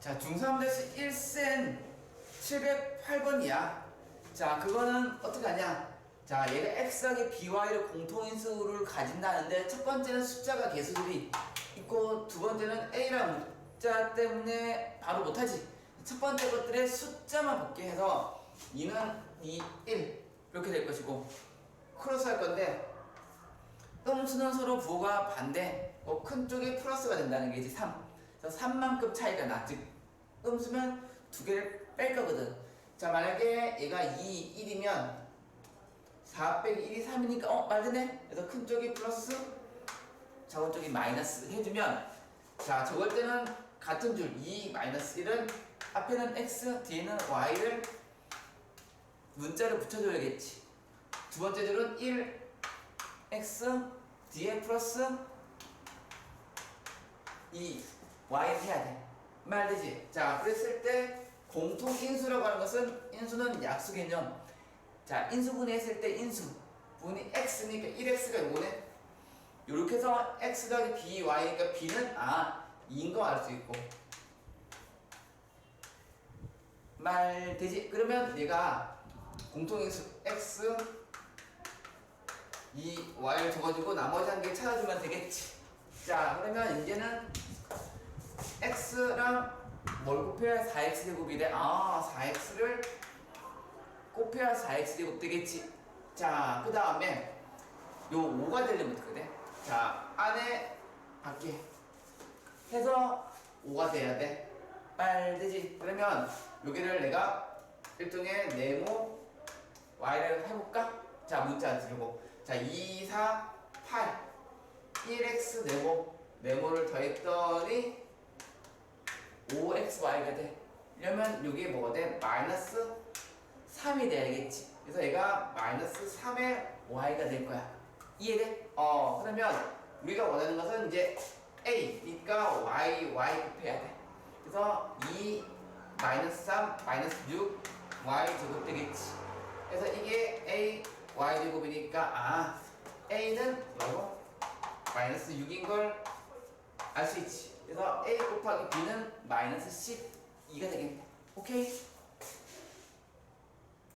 자, 중3대에서 1센 708번이야. 자, 그거는 어떻게 하냐? 자, 얘가 x하기 by를 공통인수를 가진다는데 첫 번째는 숫자가 개수들이 있고 두 번째는 a라는 문자 때문에 바로 못하지. 첫 번째 것들의 숫자만 볼게 해서 2는 2, 1 이렇게 될 것이고 크로스 할 건데 음수는 서로 부호가 반대 어, 큰 쪽이 플러스가 된다는 게 이제 3 그래서 3만큼 차이가 나. 즉 음수면 두 개를 뺄 거거든. 자 만약에 얘가 2, 1이면 4 빼기 1이 3이니까 어 말되네 그래서 큰 쪽이 플러스 작은 쪽이 마이너스 해주면 자 저걸 때는 같은 줄 2 마이너스 1은 앞에는 x 뒤에는 y를 문자를 붙여줘야겠지. 두 번째 줄은 1 x 뒤에 플러스 2 y 해야 돼. 말 되지? 자 그랬을 때 공통 인수라고 하는 것은 인수는 약수 개념. 자 인수분해 했을 때 인수. 분이 x니까 1x가 요거네. 요렇게 해서 x 더하기 b y니까 b는 아 2인 거 알 수 있고. 말 되지? 그러면 얘가 공통 인수 x 이 y를 적어주고 나머지 한 개 찾아주면 되겠지. 자, 그러면 이제는 x랑 뭘 곱해야 4x 제곱이 돼? 아, 4x를 곱해야 4x 제곱 되겠지. 자, 그 다음에 요 5가 되려면 어떻게 돼? 자, 안에 밖에 해서 5가 돼야 돼. 빨 되지. 그러면 여기를 내가 일종의 네모 y를 해볼까? 자, 문자 들고. 자, 2, 4, 8. 1x 네모. 네모를 더했더니 5xy가 돼. 이러면 이게 뭐가 돼? 마이너스 3이 돼야겠지. 그래서 얘가 마이너스 3의 y가 될 거야. 이해돼? 어, 그러면 우리가 원하는 것은 이제 a니까 y, y 곱해야 돼. 그래서 2 마이너스 3 마이너스 6 y 제곱 되겠지. 그래서 이게 a y 제곱이니까 아 a는 뭐라고? 마이너스 6인 걸 알 수 있지. 그래서 a 곱하기 b는 마이너스 12가 되겠네. 오케이?